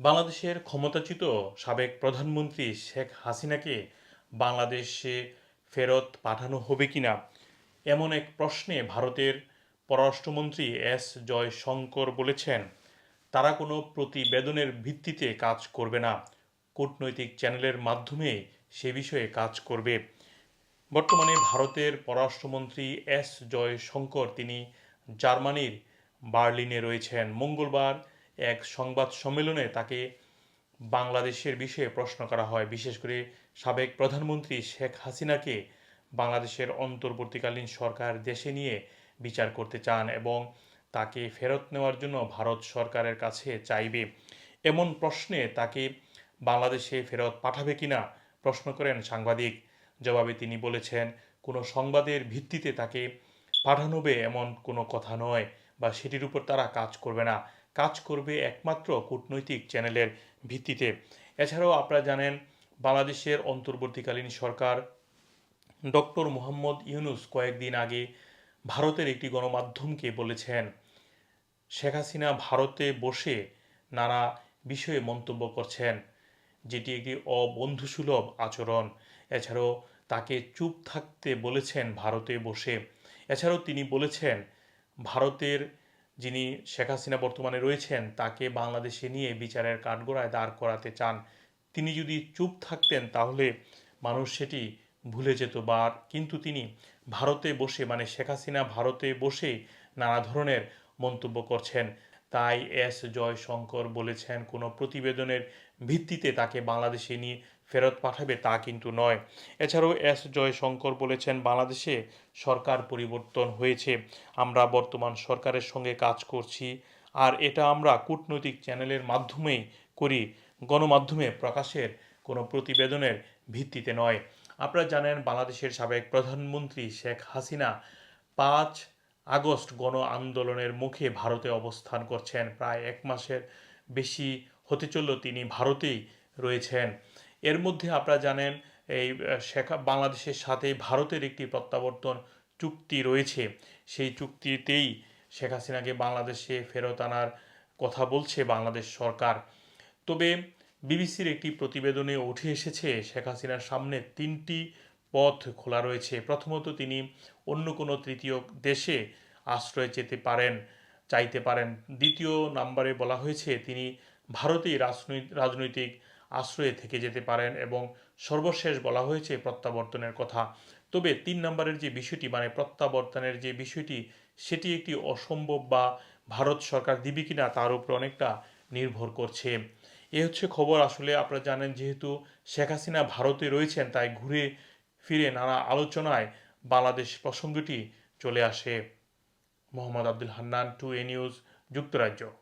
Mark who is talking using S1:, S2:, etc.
S1: বাংলাদেশের ক্ষমতাচ্যুত সাবেক প্রধানমন্ত্রী শেখ হাসিনাকে বাংলাদেশে ফেরত পাঠানো হবে কিনা, এমন এক প্রশ্নে ভারতের পররাষ্ট্রমন্ত্রী এস জয়শঙ্কর বলেছেন, তারা কোনো প্রতিবেদনের ভিত্তিতে কাজ করবে না। কূটনৈতিক চ্যানেলের মাধ্যমে সে বিষয়ে কাজ করবে। বর্তমানে ভারতের পররাষ্ট্রমন্ত্রী এস জয়শঙ্কর, তিনি জার্মানির বার্লিনে রয়েছেন। মঙ্গলবার এক সংবাদ সম্মেলনে তাকে বাংলাদেশের বিষয়ে প্রশ্ন করা হয়। বিশেষ করে সাবেক প্রধানমন্ত্রী শেখ হাসিনাকে বাংলাদেশের অন্তর্বর্তীকালীন সরকার দেশে নিয়ে বিচার করতে চান এবং তাকে ফেরত নেওয়ার জন্য ভারত সরকারের কাছে চাইবে। এমন প্রশ্নে তাকে বাংলাদেশে ফেরত পাঠাবে কিনা প্রশ্ন করেন সাংবাদিক। জবাবে তিনি বলেছেন, কোনো সংবাদের ভিত্তিতে তাকে পাঠানো হবে এমন কোনো কথা নয় বা সেটির উপর তারা কাজ করবে না। কাজ করবে একমাত্র কূটনৈতিক চ্যানেলের ভিত্তিতে। এছাড়াও আপনারা জানেন, বাংলাদেশের অন্তর্বর্তীকালীন সরকার ডক্টর মোহাম্মদ ইউনুস কয়েকদিন আগে ভারতের একটি গণমাধ্যমকে বলেছেন, শেখ হাসিনা ভারতে বসে নানা বিষয়ে মন্তব্য করছেন, যেটি একটি অবন্ধুসুলভ আচরণ। এছাড়াও তাকে চুপ থাকতে বলেছেন ভারতে বসে। এছাড়াও তিনি বলেছেন, ভারতের যিনি শেখ হাসিনা বর্তমানে রয়েছেন, তাকে বাংলাদেশে নিয়ে বিচারের কাঠগড়ায় দাঁড় করাতে চান। তিনি যদি চুপ থাকতেন, তাহলে মানুষ সেটি ভুলে যেত। বা কিন্তু তিনি ভারতে বসে মানে শেখ হাসিনা ভারতে বসে নানা ধরনের মন্তব্য করছেন। তাই এস জয়শঙ্কর বলেছেন, কোনো প্রতিবেদনের ভিত্তিতে তাকে বাংলাদেশে নিয়ে ফেরত পাঠাবে তা কিন্তু নয়। এছাড়াও এস জয়শঙ্কর বলেছেন, বাংলাদেশে সরকার পরিবর্তন হয়েছে। আমরা বর্তমান সরকারের সঙ্গে কাজ করছি আর এটা আমরা কূটনৈতিক চ্যানেলের মাধ্যমেই করি। গণমাধ্যমে প্রকাশের কোনো প্রতিবেদনের ভিত্তিতে নয়। আপনারা জানেন, বাংলাদেশের সাবেক প্রধানমন্ত্রী শেখ হাসিনা পাঁচ আগস্ট গণ আন্দোলনের মুখে ভারতে অবস্থান করছেন। প্রায় এক মাসের বেশি হতে চলল তিনি ভারতেই রয়েছেন। এর মধ্যে আপনারা জানেন, এই শেখা, বাংলাদেশের সাথে ভারতের একটি প্রত্যাবর্তন চুক্তি রয়েছে। সেই চুক্তিতেই শেখ হাসিনাকে বাংলাদেশে ফেরত আনার কথা বলছে বাংলাদেশ সরকার। তবে বিবিসির একটি প্রতিবেদনে উঠে এসেছে, শেখ হাসিনার সামনে তিনটি পথ খোলা রয়েছে। প্রথমত, তিনি অন্য কোনো তৃতীয় দেশে আশ্রয় যেতে পারেন, চাইতে পারেন। দ্বিতীয় নাম্বারে বলা হয়েছে, তিনি ভারতেই রাজনৈতিক রাজনৈতিক আশ্রয়ে থেকে যেতে পারেন এবং সর্বশেষ বলা হয়েছে প্রত্যাবর্তনের কথা। তবে তিন নম্বরের যে বিষয়টি মানে প্রত্যাবর্তনের যে বিষয়টি, সেটি একটি অসম্ভব বা ভারত সরকার দিবে কিনা তার উপর অনেকটা নির্ভর করছে। এ হচ্ছে খবর। আসলে আপনারা জানেন, যেহেতু শেখ হাসিনা ভারতে রয়েছেন, তাই ঘুরে ফিরে নানা আলোচনায় বাংলাদেশ প্রসঙ্গটি চলে আসে। মোহাম্মদ আব্দুল হান্নান, টু এ নিউজ, যুক্তরাজ্য।